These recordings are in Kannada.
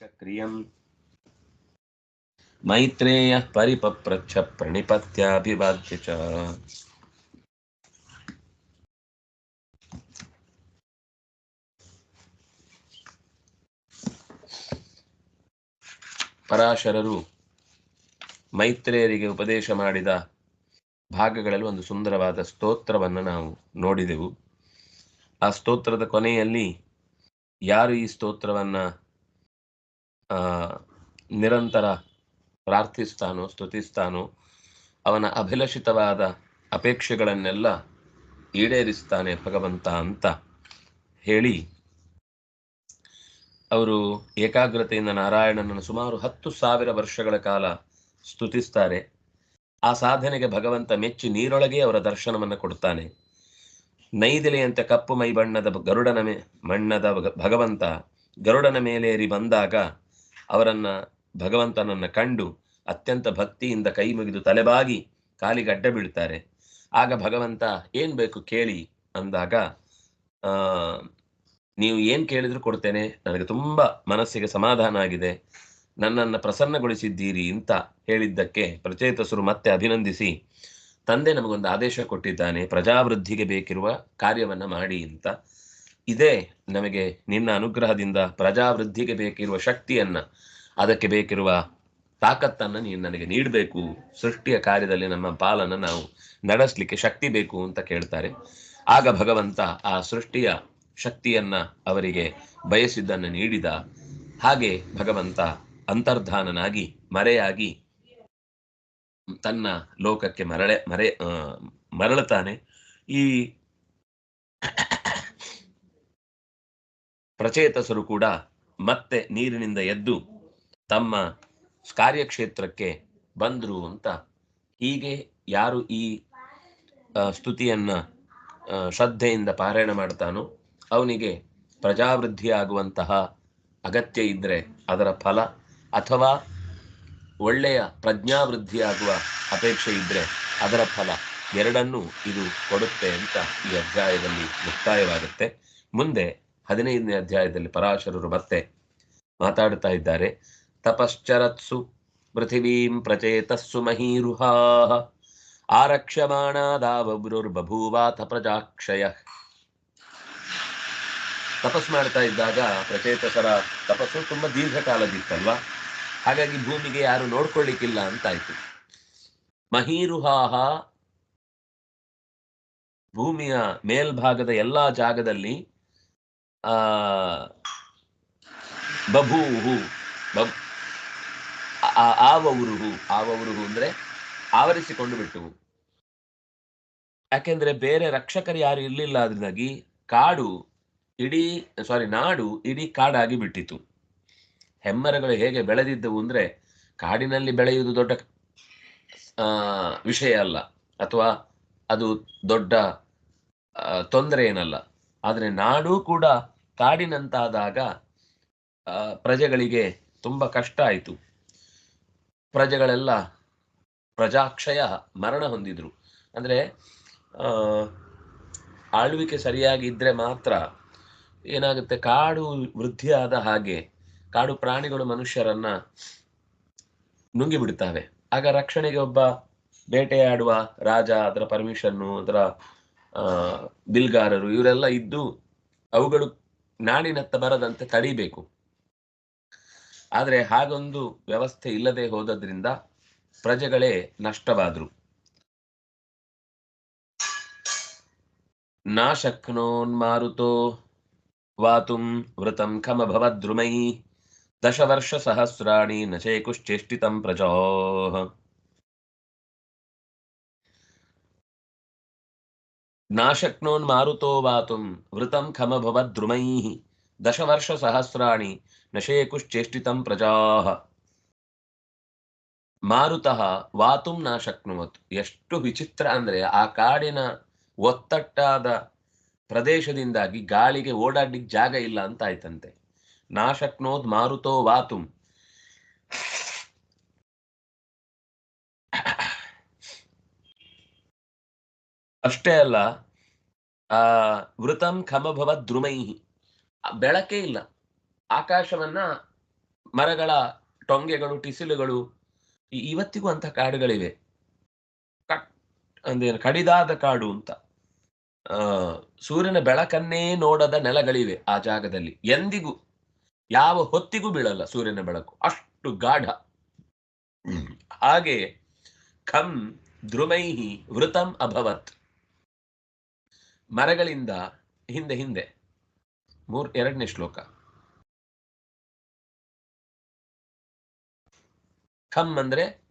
क्रियम् मैत्रेयः परिपप्रच्छ प्रणिपत्याभिवाद्य च ಪರಾಶರರು ಮೈತ್ರೇಯರಿಗೆ ಉಪದೇಶ ಮಾಡಿದ ಭಾಗಗಳಲ್ಲಿ ಒಂದು ಸುಂದರವಾದ ಸ್ತೋತ್ರವನ್ನು ನಾವು ನೋಡಿದೆವು ಆ ಸ್ತೋತ್ರದ ಕೊನೆಯಲ್ಲಿ ಯಾರು ಈ ಸ್ತೋತ್ರವನ್ನ ಆ ನಿರಂತರ ಪ್ರಾರ್ಥಿಸ್ತಾನೋ, ಸ್ತುತಿಸ್ತಾನೋ, ಅವನ ಅಭಿಲಷಿತವಾದ ಅಪೇಕ್ಷೆಗಳನ್ನೆಲ್ಲ ಈಡೇರಿಸ್ತಾನೆ ಭಗವಂತ ಅಂತ ಹೇಳಿ ಅವರು ಏಕಾಗ್ರತೆಯಿಂದ ನಾರಾಯಣನನ್ನು ಸುಮಾರು ಹತ್ತು ಸಾವಿರ ವರ್ಷಗಳ ಕಾಲ ಸ್ತುತಿಸ್ತಾರೆ. ಆ ಸಾಧನೆಗೆ ಭಗವಂತ ಮೆಚ್ಚಿ ನೀರೊಳಗೆ ಅವರ ದರ್ಶನವನ್ನು ಕೊಡ್ತಾನೆ. ನೈದಿಲೆಯಂತೆ ಕಪ್ಪು ಮೈ ಬಣ್ಣದ ಗರುಡನ ಮೇ, ಮಣ್ಣದ ಭಗ- ಭಗವಂತ ಗರುಡನ ಮೇಲೇರಿ ಬಂದಾಗ ಅವರನ್ನ ಭಗವಂತನನ್ನ ಕಂಡು ಅತ್ಯಂತ ಭಕ್ತಿಯಿಂದ ಕೈ ಮುಗಿದು ತಲೆಬಾಗಿ ಕಾಲಿಗಡ್ಡ ಬೀಳ್ತಾರೆ. ಆಗ ಭಗವಂತ ಏನ್ ಬೇಕು ಕೇಳಿ ಅಂದಾಗ, ಆ, ನೀವು ಏನ್ ಕೇಳಿದ್ರು ಕೊಡ್ತೇನೆ, ನನಗೆ ತುಂಬಾ ಮನಸ್ಸಿಗೆ ಸಮಾಧಾನ ಆಗಿದೆ, ನನ್ನನ್ನ ಪ್ರಸನ್ನಗೊಳಿಸಿದ್ದೀರಿ ಅಂತ ಹೇಳಿದ್ದಕ್ಕೆ ಪ್ರಚೇತಸರು ಮತ್ತೆ ಅಭಿನಂದಿಸಿ, ತಂದೆ ನಮಗೊಂದು ಆದೇಶ ಕೊಟ್ಟಿದ್ದಾನೆ, ಪ್ರಜಾವೃದ್ಧಿಗೆ ಬೇಕಿರುವ ಕಾರ್ಯವನ್ನ ಮಾಡಿ ಅಂತ. ಇದೇ ನಮಗೆ ನಿನ್ನ ಅನುಗ್ರಹದಿಂದ ಪ್ರಜಾವೃದ್ಧಿಗೆ ಬೇಕಿರುವ ಶಕ್ತಿಯನ್ನ, ಅದಕ್ಕೆ ಬೇಕಿರುವ ತಾಕತ್ತನ್ನು ನೀನು ನನಗೆ ನೀಡಬೇಕು. ಸೃಷ್ಟಿಯ ಕಾರ್ಯದಲ್ಲಿ ನಮ್ಮ ಪಾಲನ್ನು ನಾವು ನಡೆಸಲಿಕ್ಕೆ ಶಕ್ತಿ ಬೇಕು ಅಂತ ಕೇಳ್ತಾರೆ. ಆಗ ಭಗವಂತ ಆ ಸೃಷ್ಟಿಯ ಶಕ್ತಿಯನ್ನ ಅವರಿಗೆ ಬಯಸಿದ್ದನ್ನು ನೀಡಿದ. ಹಾಗೆ ಭಗವಂತ ಅಂತರ್ಧಾನನಾಗಿ, ಮರೆಯಾಗಿ ತನ್ನ ಲೋಕಕ್ಕೆ ಮರಳೆ, ಮರೆ ಮರಳುತ್ತಾನೆ. ಈ ಪ್ರಚೇತಸರು ಕೂಡ ಮತ್ತೆ ನೀರಿನಿಂದ ಎದ್ದು ತಮ್ಮ ಕಾರ್ಯಕ್ಷೇತ್ರಕ್ಕೆ ಬಂದರು ಅಂತ ಹೀಗೆ ಯಾರು ಈ ಸ್ತುತಿಯನ್ನ ಶ್ರದ್ಧೆಯಿಂದ ಪಾರಾಯಣ ಮಾಡ್ತಾನೋ ಅವನಿಗೆ ಪ್ರಜಾವೃದ್ಧಿಯಾಗುವಂತಹ ಅಗತ್ಯ ಇದ್ದರೆ ಅದರ ಫಲ ಅಥವಾ ಒಳ್ಳೆಯ ಪ್ರಜ್ಞಾವೃದ್ಧಿಯಾಗುವ ಅಪೇಕ್ಷೆ ಇದ್ದರೆ ಅದರ ಫಲ ಎರಡನ್ನೂ ಇದು ಕೊಡುತ್ತೆ ಅಂತ ಈ ಅಧ್ಯಾಯದಲ್ಲಿ ಮುಕ್ತಾಯವಾಗುತ್ತೆ. ಮುಂದೆ ಹದಿನೈದನೇ ಅಧ್ಯಾಯದಲ್ಲಿ ಪರಾಶರರು ಮತ್ತೆ ಮಾತಾಡ್ತಾ ಇದ್ದಾರೆ. ತಪಶ್ಚರತ್ಸು ಪೃಥಿವೀಂ ಪ್ರಚೇತಸ್ಸು ಮಹೀರುಹಾ. ಆರಕ್ಷ್ಯಮಾಣಾದಾವಬ್ರುರ್ಬಭೂವಾಥ ಪ್ರಜಾಕ್ಷಯ. ತಪಸ್ ಮಾಡ್ತಾ ಇದ್ದಾಗ ಪ್ರಚೇತಸರ ತಪಸ್ಸು ತುಂಬಾ ದೀರ್ಘಕಾಲದಿತ್ತಲ್ವಾ? ಹಾಗಾಗಿ ಭೂಮಿಗೆ ಯಾರು ನೋಡ್ಕೊಳ್ಳಿಕ್ಕಿಲ್ಲ ಅಂತಾಯ್ತು. ಮಹೀರುಹಾಹ ಭೂಮಿಯ ಮೇಲ್ಭಾಗದ ಎಲ್ಲಾ ಜಾಗದಲ್ಲಿ ಬಭೂಹು ಬಬ್, ಆ- ಆವವುರುಹು ಆವವುರುಹು ಅಂದ್ರೆ ಆವರಿಸಿಕೊಂಡು ಬಿಟ್ಟವು. ಯಾಕೆಂದ್ರೆ ಬೇರೆ ರಕ್ಷಕರು ಯಾರು ಇರ್ಲಿಲ್ಲ ಅದರಿಂದಾಗಿ ಕಾಡು ಇಡೀ ಸಾರಿ ನಾಡು ಇಡೀ ಕಾಡಾಗಿ ಬಿಟ್ಟಿತು. ಹೆಮ್ಮರಗಳು ಹೇಗೆ ಬೆಳೆದಿದ್ದವು ಅಂದ್ರೆ ಕಾಡಿನಲ್ಲಿ ಬೆಳೆಯುವುದು ದೊಡ್ಡ ವಿಷಯ ಅಲ್ಲ. ಅಥವಾ ಅದು ದೊಡ್ಡ ತೊಂದರೆ ಏನಲ್ಲ. ಆದ್ರೆ ನಾಡು ಕೂಡ ಕಾಡಿನಂತಾದಾಗ ಪ್ರಜೆಗಳಿಗೆ ತುಂಬಾ ಕಷ್ಟ ಆಯಿತು. ಪ್ರಜೆಗಳೆಲ್ಲ ಪ್ರಜಾಕ್ಷಯ ಮರಣ ಹೊಂದಿದ್ರು. ಅಂದ್ರೆ ಆಳ್ವಿಕೆ ಸರಿಯಾಗಿ ಇದ್ರೆ ಮಾತ್ರ ಏನಾಗುತ್ತೆ, ಕಾಡು ವೃದ್ಧಿಯಾದ ಹಾಗೆ, ಕಾಡು ಪ್ರಾಣಿಗಳು ಮನುಷ್ಯರನ್ನ ನುಂಗಿ ಬಿಡ್ತಾವೆ ಆಗ ರಕ್ಷಣೆಗೆ ಒಬ್ಬ ಬೇಟೆಯಾಡುವ ರಾಜ, ಅದರ ಪರ್ಮಿಷನ್ನು ಅದರ ಬಿಲ್ಗಾರರು ಇವರೆಲ್ಲ ಇದ್ದು ಅವುಗಳು ನಾಡಿನತ್ತ ಬರದಂತೆ ತಡಿಬೇಕು. ಆದರೆ ಹಾಗೊಂದು ವ್ಯವಸ್ಥೆ ಇಲ್ಲದೆ ಹೋದದ್ರಿಂದ ಪ್ರಜೆಗಳೇ ನಷ್ಟವಾದ್ರು. ನಾ ಶಕ್ನೋನ್ಮಾರುತೋ ವಾತುಂ ವೃತಂ ಖಮಭವದ್ರುಮೈ ದಶವರ್ಷ ಸಹಸ್ರಾಣಿ ನಚೇಕುಶ್ಚೇಷ್ಟಿತಂ ಪ್ರಜಾ ನಾ ಶಕ್ನೋನ್ಮಾರುತೋ ವಾತುಂ ವೃತಂ ಖಮಭವದ್ರುಮೈ ದಶವರ್ಷ ಸಹಸ್ರಾಣಿ ನಶೇಕುಶ್ಚೇಷ್ಟಿತಂ ಪ್ರಜಾಹ ಪ್ರಜಾ. ಮಾರುತಃ ವಾತುಂ ನಾಶಕ್ನೋತ್ ಎಷ್ಟು ವಿಚಿತ್ರ ಅಂದ್ರೆ ಆ ಕಾಡಿನ ಒತ್ತಟ್ಟಾದ ಪ್ರದೇಶದಿಂದಾಗಿ ಗಾಳಿಗೆ ಓಡಾಡ್ಲಿಕ್ಕೆ ಜಾಗ ಇಲ್ಲ ಅಂತ ಆಯ್ತಂತೆ. ನಾಶಕ್ನೋದ್ ಮಾರುತೋ ವಾತುಂ. ಅಷ್ಟೇ ಅಲ್ಲ, ಆ, ವೃತಂ ಖಮಭವ ದ್ರುಮೈ ಬೆಳಕೇ ಇಲ್ಲ. ಆಕಾಶವನ್ನ ಮರಗಳ ಟೊಂಗೆಗಳು, ಟಿಸಿಲುಗಳು ಇವತ್ತಿಗೂ ಅಂತ ಕಾಡುಗಳಿವೆ. ಕಟ್, ಅಂದೇನು, ಕಡಿದಾದ ಕಾಡು ಅಂತ. ಆ, ಸೂರ್ಯನ ಬೆಳಕನ್ನೇ ನೋಡದ ನೆಲಗಳಿವೆ ಆ ಜಾಗದಲ್ಲಿ. ಎಂದಿಗೂ, ಯಾವ ಹೊತ್ತಿಗೂ ಬೀಳಲ್ಲ ಸೂರ್ಯನ ಬೆಳಕು. ಅಷ್ಟು ಗಾಢ. ಹಾಗೆ ಖಂ ಧ್ರುಮೈಹಿ ವೃತಂ ಅಭವತ್. ಮರಗಳಿಂದ ಹಿಂದೆ ಹಿಂದೆ. ಮೂರ್, ಎರಡನೇ ಶ್ಲೋಕ. ಖಮ್ ಅಂದ್ರೆ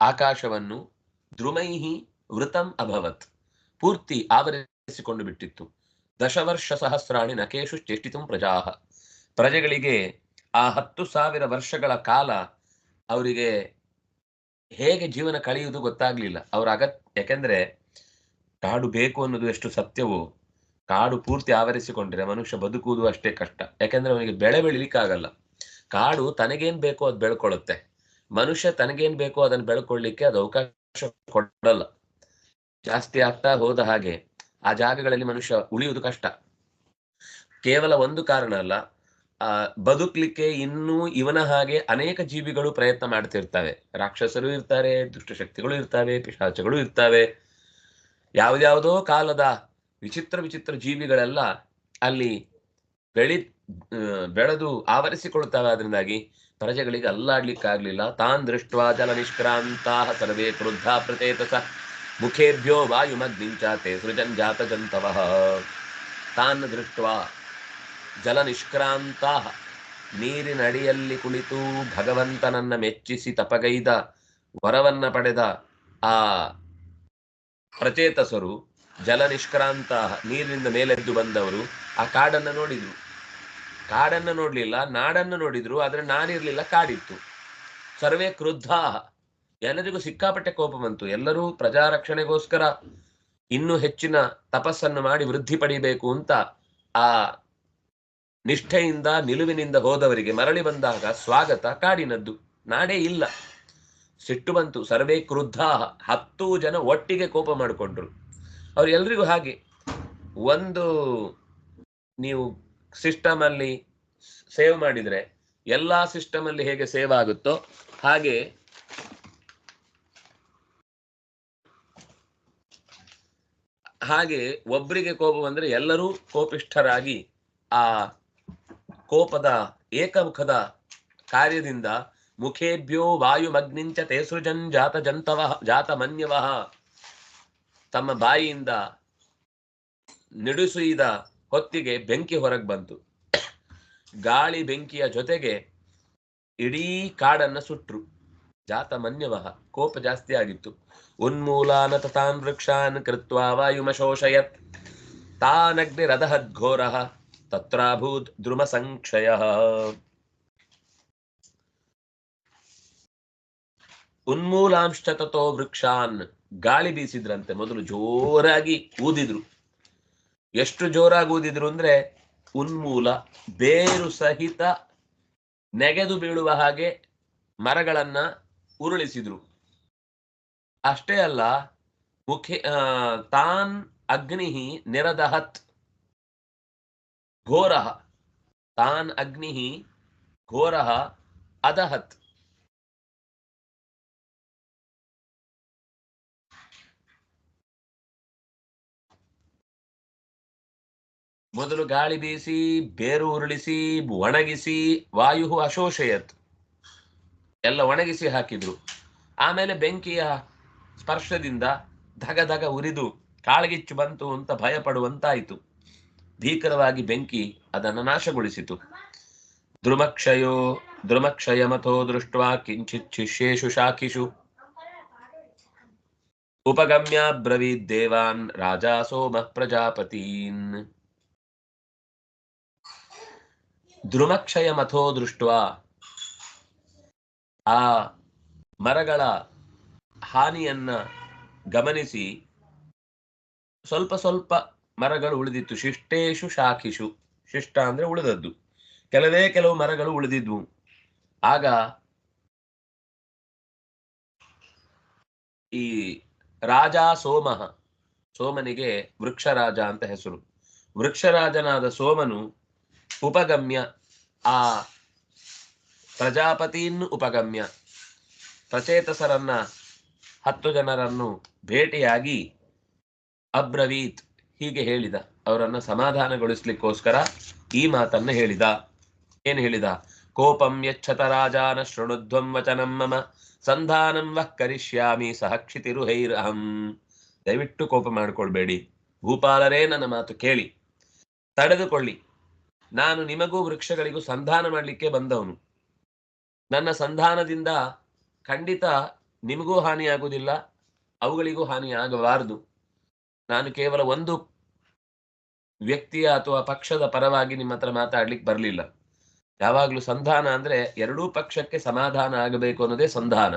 ಆಕಾಶವನ್ನು ಧ್ರುಮೈಹಿ ವೃತಂ ಅಭವತ್. ಪೂರ್ತಿ ಆವರಿಸಿಕೊಂಡು ಬಿಟ್ಟಿತ್ತು. ದಶವರ್ಷ ಸಹಸ್ರಾಣಿ ನಕೇಶು ಚೇಷ್ಟಿತು ಪ್ರಜಾ ಪ್ರಜೆಗಳಿಗೆ ಆ ಹತ್ತು ಸಾವಿರ ವರ್ಷಗಳ ಕಾಲ ಅವರಿಗೆ ಹೇಗೆ ಜೀವನ ಕಳೆಯುವುದು ಗೊತ್ತಾಗ್ಲಿಲ್ಲ. ಅವರ ಅಗತ್ಯ, ಯಾಕೆಂದ್ರೆ ಕಾಡು ಬೇಕು ಅನ್ನೋದು ಎಷ್ಟು ಸತ್ಯವೋ ಕಾಡು ಪೂರ್ತಿ ಆವರಿಸಿಕೊಂಡ್ರೆ ಮನುಷ್ಯ ಬದುಕುವುದು ಅಷ್ಟೇ ಕಷ್ಟ. ಯಾಕೆಂದ್ರೆ ಅವನಿಗೆ ಬೆಳೆ ಬೆಳಿಲಿಕ್ಕಾಗಲ್ಲ. ಕಾಡು ತನಗೇನ್ ಬೇಕೋ ಅದು ಬೆಳ್ಕೊಳ್ಳುತ್ತೆ. ಮನುಷ್ಯ ತನಗೇನ್ ಬೇಕೋ ಅದನ್ನ ಬೆಳ್ಕೊಳ್ಳಿಕ್ಕೆ ಅದು ಅವಕಾಶ ಕೊಡಲ್ಲ. ಜಾಸ್ತಿ ಆಗ್ತಾ ಹೋದ ಹಾಗೆ ಆ ಜಾಗಗಳಲ್ಲಿ ಮನುಷ್ಯ ಉಳಿಯುವುದು ಕಷ್ಟ. ಕೇವಲ ಒಂದು ಕಾರಣ ಅಲ್ಲ, ಆ ಬದುಕ್ಲಿಕ್ಕೆ ಇನ್ನೂ ಇವನ ಹಾಗೆ ಅನೇಕ ಜೀವಿಗಳು ಪ್ರಯತ್ನ ಮಾಡ್ತಿರ್ತವೆ. ರಾಕ್ಷಸರು ಇರ್ತಾರೆ, ದುಷ್ಟಶಕ್ತಿಗಳು ಇರ್ತವೆ, ಪಿಶಾಚಗಳು ಇರ್ತವೆ. ಯಾವ್ದ್ಯಾವುದೋ ಕಾಲದ ವಿಚಿತ್ರ ವಿಚಿತ್ರ ಜೀವಿಗಳೆಲ್ಲ ಅಲ್ಲಿ ಬೆಳಿ ಬೆಳೆದು ಆವರಿಸಿಕೊಳ್ತವೆ ಅದರಿಂದಾಗಿ ಪ್ರಜೆಗಳಿಗೆ ಅಲ್ಲಾಡ್ಲಿಕ್ಕಾಗ್ಲಿಲ್ಲ. ತಾನ್ ದೃಷ್ಟ ಜಲ ನಿಷ್ಕ್ರಾಂತಾ ಸರ್ವೇ ಕ್ರುದ್ಧ ಪ್ರಚೇತಸ. ಮುಖೇಭ್ಯೋ ವಾಯುಮಗ್ನಿಂಚಾತೆ ಸೃಜನ್ ಜಾತ ಜಂತವ ತಾನ್ ದೃಷ್ಟ ಜಲ ನಿಷ್ಕ್ರಾಂತ ನೀರಿನಡಿಯಲ್ಲಿ ಕುಳಿತು ಭಗವಂತನನ್ನ ಮೆಚ್ಚಿಸಿ ತಪಗೈದ ವರವನ್ನ ಪಡೆದ ಆ ಪ್ರಚೇತಸರು ಜಲ ನಿಷ್ಕ್ರಾಂತ ನೀರಿನಿಂದ ಮೇಲೆದ್ದು ಬಂದವರು, ಆ ಕಾಡನ್ನ ನೋಡಿದ್ರು. ಕಾಡನ್ನ ನೋಡ್ಲಿಲ್ಲ, ನಾಡನ್ನು ನೋಡಿದ್ರು, ಆದ್ರೆ ನಾನಿರ್ಲಿಲ್ಲ, ಕಾಡಿತ್ತು. ಸರ್ವೇ ಕ್ರುದ್ಧ ಎಲ್ಲರಿಗೂ ಸಿಕ್ಕಾಪಟ್ಟೆ ಕೋಪ ಬಂತು. ಎಲ್ಲರೂ ಪ್ರಜಾ ರಕ್ಷಣೆಗೋಸ್ಕರ ಇನ್ನೂ ಹೆಚ್ಚಿನ ತಪಸ್ಸನ್ನು ಮಾಡಿ ವೃದ್ಧಿ ಪಡಿಬೇಕು ಅಂತ ಆ ನಿಷ್ಠೆಯಿಂದ, ನಿಲುವಿನಿಂದ ಹೋದವರಿಗೆ ಮರಳಿ ಬಂದಾಗ ಸ್ವಾಗತ ಕಾಡಿನದ್ದು. ನಾಡೇ ಇಲ್ಲ. ಸಿಟ್ಟು ಬಂತು. ಸರ್ವೇ ಕ್ರುದ್ಧ. ಹತ್ತು ಜನ ಒಟ್ಟಿಗೆ ಕೋಪ ಮಾಡಿಕೊಂಡ್ರು. ಅವ್ರು ಎಲ್ರಿಗೂ ಹಾಗೆ. ಒಂದು ನೀವು ಸಿಸ್ಟಮ್ ಅಲ್ಲಿ ಸೇವ್ ಮಾಡಿದ್ರೆ ಎಲ್ಲಾ ಸಿಸ್ಟಮ್ ಅಲ್ಲಿ ಹೇಗೆ ಸೇವ್ ಆಗುತ್ತೋ ಹಾಗೆ ಹಾಗೆ ಒಬ್ರಿಗೆ ಕೋಪ ಬಂದ್ರೆ ಎಲ್ಲರೂ ಕೋಪಿಷ್ಠರಾಗಿ ಆ ಕೋಪದ ಏಕಮುಖದ ಕಾರ್ಯದಿಂದ ಮುಖೇಭ್ಯೋ ವಾಯುಮಗ್ನಿಂಚ ತೇಸೃಜನ್ ಜಾತ ಜಂತವ ಜಾತ ಮನ್ಯವಹ ತಮ್ಮ ಬಾಯಿಯಿಂದ ನಿಡುಸುಯಿದ ಹೊತ್ತಿಗೆ ಬೆಂಕಿ ಹೊರಗೆ ಬಂತು. ಗಾಳಿ ಬೆಂಕಿಯ ಜೊತೆಗೆ ಇಡೀ ಕಾಡನ್ನ ಸುಟ್ರು. ಜಾತ ಮನ್ಯವಃ ಕೋಪ ಜಾಸ್ತಿ ಆಗಿತ್ತು. ಉನ್ಮೂಲಾನ ತಥಾನ್ ವೃಕ್ಷಾನ್ ಕೃತ್ವಾ ವಾಯುಮಶೋಷಯತ್. ತಾನಗ್ನಿರದಹದ್ಘೋರ ತತ್ರಾಭೂತ್ ದ್ರುಮ ಸಂಕ್ಷಯ ಉನ್ಮೂಲಾಂಶ ತಥೋ ವೃಕ್ಷಾನ್. ಗಾಳಿ ಬೀಸಿದ್ರಂತೆ ಮೊದಲು ಜೋರಾಗಿ ಊದಿದ್ರು. ಎಷ್ಟು ಜೋರಾಗಿ ಊದಿದ್ರು ಅಂದ್ರೆ ಉನ್ಮೂಲ, ಬೇರು ಸಹಿತ ನೆಗೆದು ಬೀಳುವ ಹಾಗೆ ಮರಗಳನ್ನ ಉರುಳಿಸಿದ್ರು. ಅಷ್ಟೇ ಅಲ್ಲ, ಮುಖ್ಯ ತಾನ್ ಅಗ್ನಿ ನಿರದಹತ್. ಘೋರ ತಾನ್ ಅಗ್ನಿ ಘೋರ ಅದಹತ್. ಮೊದಲು ಗಾಳಿ ಬೀಸಿ, ಬೇರು ಉರುಳಿಸಿ, ಒಣಗಿಸಿ ವಾಯು ಅಶೋಷಯತ್ ಎಲ್ಲ ಒಣಗಿಸಿ ಹಾಕಿದ್ರು. ಆಮೇಲೆ ಬೆಂಕಿಯ ಸ್ಪರ್ಶದಿಂದ ಧಗ ಧಗ ಉರಿದು ಕಾಳಗಿಚ್ಚು ಬಂತು ಅಂತ ಭಯ ಪಡುವಂತಾಯಿತು. ಭೀಕರವಾಗಿ ಬೆಂಕಿ ಅದನ್ನು ನಾಶಗೊಳಿಸಿತು. ದ್ರುಮಕ್ಷಯೋ ದ್ರುಮಕ್ಷಯ ಮಥೋ ದೃಷ್ಟ ಕಿಂಚಿತ್ ಶಿಷ್ಯೇಶು ಶಾಖಿಷು. ಉಪಗಮ್ಯ ಬ್ರವೀದ್ ದೇವಾನ್ ರಾಜಾ ಸೋಮ ಪ್ರಜಾಪತೀನ್. ದ್ರುಮಕ್ಷಯ ಮಥೋ ದೃಷ್ಟ ಆ ಮರಗಳ ಹಾನಿಯನ್ನ ಗಮನಿಸಿ ಸ್ವಲ್ಪ ಸ್ವಲ್ಪ ಮರಗಳು ಉಳಿದಿತ್ತು. ಶಿಷ್ಟೇಶು ಶಾಖಿಷು. ಶಿಷ್ಟ ಅಂದ್ರೆ ಉಳಿದದ್ದು. ಕೆಲವೇ ಕೆಲವು ಮರಗಳು ಉಳಿದಿದ್ವು. ಆಗ ಈ ರಾಜ ಸೋಮಃ ಸೋಮನಿಗೆ ವೃಕ್ಷರಾಜ ಅಂತ ಹೆಸರು. ವೃಕ್ಷರಾಜನಾದ ಸೋಮನು ಉಪಗಮ್ಯ. ಆ. ಪ್ರಜಾಪತಿಯನ್ನು ಉಪಗಮ್ಯ. ಪ್ರಚೇತಸರನ್ನ ಹತ್ತು ಜನರನ್ನು ಭೇಟಿಯಾಗಿ ಅಬ್ರವೀತ್ ಹೀಗೆ ಹೇಳಿದ. ಅವರನ್ನು ಸಮಾಧಾನಗೊಳಿಸ್ಲಿಕ್ಕೋಸ್ಕರ ಈ ಮಾತನ್ನ ಹೇಳಿದ. ಏನು ಹೇಳಿದ? ಕೋಪಂ ಯಚ್ಛತ ರಾಜಾನ ಶೃಣುಧ್ವಂ ವಚನಂ ಮಮ. ಸಂಧಾನಂ ವಃ ಕರಿಷ್ಯಾಮಿ ಸಹ ಕ್ಷಿತಿರುಹೈರಹಂ. ದಯವಿಟ್ಟು ಕೋಪ ಮಾಡಿಕೊಳ್ಬೇಡಿ. ಭೂಪಾಲರೇ ನನ್ನ ಮಾತು ಕೇಳಿ. ತಡೆದುಕೊಳ್ಳಿ. ನಾನು ನಿಮಗೂ ವೃಕ್ಷಗಳಿಗೂ ಸಂಧಾನ ಮಾಡಲಿಕ್ಕೆ ಬಂದವನು. ನನ್ನ ಸಂಧಾನದಿಂದ ಖಂಡಿತ ನಿಮಗೂ ಹಾನಿಯಾಗುವುದಿಲ್ಲ ಅವುಗಳಿಗೂ ಹಾನಿ ಆಗಬಾರದು. ನಾನು ಕೇವಲ ಒಂದು ವ್ಯಕ್ತಿಯ ಅಥವಾ ಪಕ್ಷದ ಪರವಾಗಿ ನಿಮ್ಮ ಹತ್ರ ಮಾತಾಡ್ಲಿಕ್ಕೆ ಬರಲಿಲ್ಲ. ಯಾವಾಗಲೂ ಸಂಧಾನ ಅಂದ್ರೆ ಎರಡೂ ಪಕ್ಷಕ್ಕೆ ಸಮಾಧಾನ ಆಗಬೇಕು ಅನ್ನೋದೇ ಸಂಧಾನ.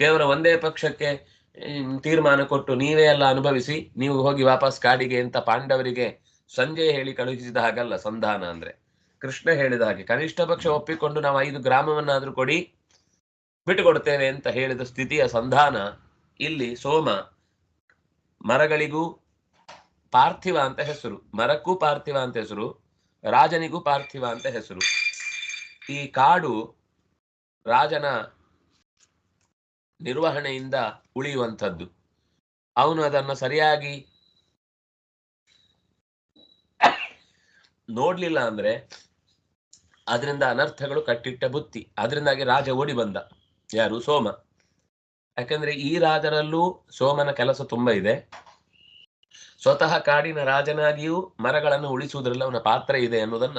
ಕೇವಲ ಒಂದೇ ಪಕ್ಷಕ್ಕೆ ತೀರ್ಮಾನ ಕೊಟ್ಟು ನೀವೇ ಎಲ್ಲ ಅನುಭವಿಸಿ, ನೀವು ಹೋಗಿ ವಾಪಸ್ ಕಾಡಿಗೆ ಅಂತ ಪಾಂಡವರಿಗೆ ಸಂಜೆ ಹೇಳಿ ಕಳುಹಿಸಿದ ಹಾಗಲ್ಲ ಸಂಧಾನ ಅಂದ್ರೆ. ಕೃಷ್ಣ ಹೇಳಿದ ಹಾಗೆ, ಕನಿಷ್ಠ ಪಕ್ಷ ಒಪ್ಪಿಕೊಂಡು ನಾವು ಐದು ಗ್ರಾಮವನ್ನಾದ್ರೂ ಕೊಡಿ, ಬಿಟ್ಟುಕೊಡ್ತೇವೆ ಅಂತ ಹೇಳಿದ ಸ್ಥಿತಿಯ ಸಂಧಾನ, ಇಲ್ಲಿ ಸೋಮ, ಮರಗಳಿಗೂ ಪಾರ್ಥಿವ ಅಂತ ಹೆಸರು, ಮರಕ್ಕೂ ಪಾರ್ಥಿವ ಅಂತ ಹೆಸರು, ರಾಜನಿಗೂ ಪಾರ್ಥಿವ ಅಂತ ಹೆಸರು. ಈ ಕಾಡು ರಾಜನ ನಿರ್ವಹಣೆಯಿಂದ ಉಳಿಯುವಂಥದ್ದು. ಅವನು ಅದನ್ನು ಸರಿಯಾಗಿ ನೋಡ್ಲಿಲ್ಲ ಅಂದ್ರೆ ಅದರಿಂದ ಅನರ್ಥಗಳು ಕಟ್ಟಿಟ್ಟ ಬುತ್ತಿ. ಅದರಿಂದಾಗಿ ರಾಜ ಓಡಿ ಬಂದ. ಯಾರು? ಸೋಮ. ಯಾಕಂದ್ರೆ ಈ ರಾಜರಲ್ಲೂ ಸೋಮನ ಕೆಲಸ ತುಂಬಾ ಇದೆ. ಸ್ವತಃ ಕಾಡಿನ ರಾಜನಾಗಿಯೂ ಮರಗಳನ್ನು ಉಳಿಸುವುದರಲ್ಲಿ ಅವನ ಪಾತ್ರ ಇದೆ ಅನ್ನೋದನ್ನ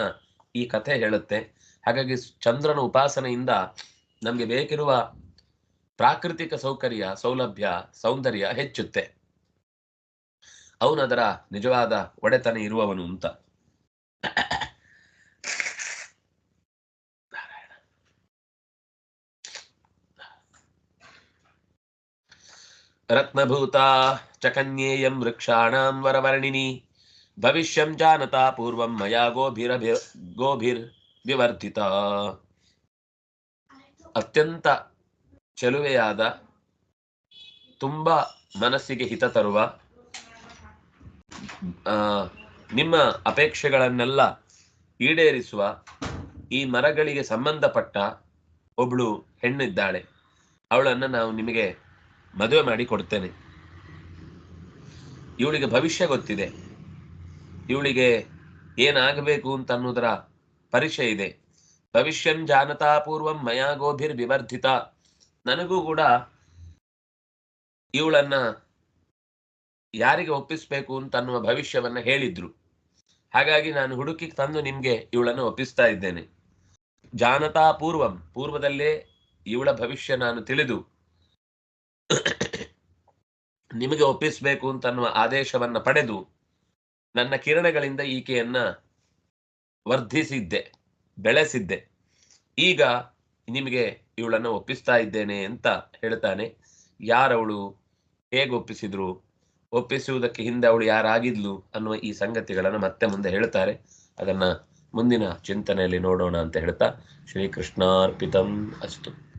ಈ ಕಥೆ ಹೇಳುತ್ತೆ. ಹಾಗಾಗಿ ಚಂದ್ರನ ಉಪಾಸನೆಯಿಂದ ನಮ್ಗೆ ಬೇಕಿರುವ ಪ್ರಾಕೃತಿಕ ಸೌಕರ್ಯ, ಸೌಲಭ್ಯ, ಸೌಂದರ್ಯ ಹೆಚ್ಚುತ್ತೆ. ಅವನದರ ನಿಜವಾದ ಒಡೆತನ ಇರುವವನು ಅಂತ. ರತ್ನಭೂತಾ ಚಕನ್ಯೇಯಂ ವೃಕ್ಷಾಣಾಂ ವರವರ್ಣಿನಿ ಭವಿಷ್ಯಂ ಜಾನತಾ ಪೂರ್ವಂ ಮಯಾ ಗೋಭಿರ ಗೋಭಿರ್ ವಿವರ್ಧಿತ ಅತ್ಯಂತ ಚೆಲುವೆಯಾದ ತುಂಬಾ ಮನಸ್ಸಿಗೆ ಹಿತ ತರುವ ನಿಮ್ಮ ಅಪೇಕ್ಷೆಗಳನ್ನೆಲ್ಲ ಈಡೇರಿಸುವ ಈ ಮರಗಳಿಗೆ ಸಂಬಂಧಪಟ್ಟ ಒಬ್ಳು ಹೆಣ್ಣಿದ್ದಾಳೆ. ಅವಳನ್ನ ನಾವು ನಿಮಗೆ ಮದುವೆ ಮಾಡಿ ಕೊಡ್ತೇನೆ. ಇವಳಿಗೆ ಭವಿಷ್ಯ ಗೊತ್ತಿದೆ. ಇವಳಿಗೆ ಏನಾಗಬೇಕು ಅಂತ ಅನ್ನೋದರ ಪರಿಚಯ ಇದೆ. ಭವಿಷ್ಯಂ ಜಾನತಾ ಪೂರ್ವಂ ಮಯಾ ವಿವರ್ಧಿತ. ನನಗೂ ಕೂಡ ಇವಳನ್ನ ಯಾರಿಗೆ ಒಪ್ಪಿಸ್ಬೇಕು ಅಂತ ಅನ್ನುವ ಭವಿಷ್ಯವನ್ನ ಹೇಳಿದ್ರು. ಹಾಗಾಗಿ ನಾನು ಹುಡುಕಿ ತಂದು ನಿಮ್ಗೆ ಇವಳನ್ನು ಒಪ್ಪಿಸ್ತಾ ಇದ್ದೇನೆ. ಜಾನತಾ ಪೂರ್ವಂ, ಪೂರ್ವದಲ್ಲೇ ಇವಳ ಭವಿಷ್ಯ ನಾನು ತಿಳಿದು ನಿಮಗೆ ಒಪ್ಪಿಸಬೇಕು ಅಂತನ್ನುವ ಆದೇಶವನ್ನ ಪಡೆದು ನನ್ನ ಕಿರಣಗಳಿಂದ ಈಕೆಯನ್ನ ವರ್ಧಿಸಿದ್ದೆ, ಬೆಳೆಸಿದ್ದೆ. ಈಗ ನಿಮಗೆ ಇವಳನ್ನು ಒಪ್ಪಿಸ್ತಾ ಇದ್ದೇನೆ ಅಂತ ಹೇಳ್ತಾನೆ. ಯಾರವಳು ಹೇಗೆ ಒಪ್ಪಿಸಿದ್ರು? ಒಪ್ಪಿಸುವುದಕ್ಕೆ ಹಿಂದೆ ಅವಳು ಯಾರಾಗಿದ್ಲು ಅನ್ನುವ ಈ ಸಂಗತಿಗಳನ್ನು ಮತ್ತೆ ಮುಂದೆ ಹೇಳ್ತಾರೆ. ಅದನ್ನ ಮುಂದಿನ ಚಿಂತನೆಯಲ್ಲಿ ನೋಡೋಣ ಅಂತ ಹೇಳ್ತಾ ಶ್ರೀಕೃಷ್ಣಾರ್ಪಿತಂ ಅಸ್ತು.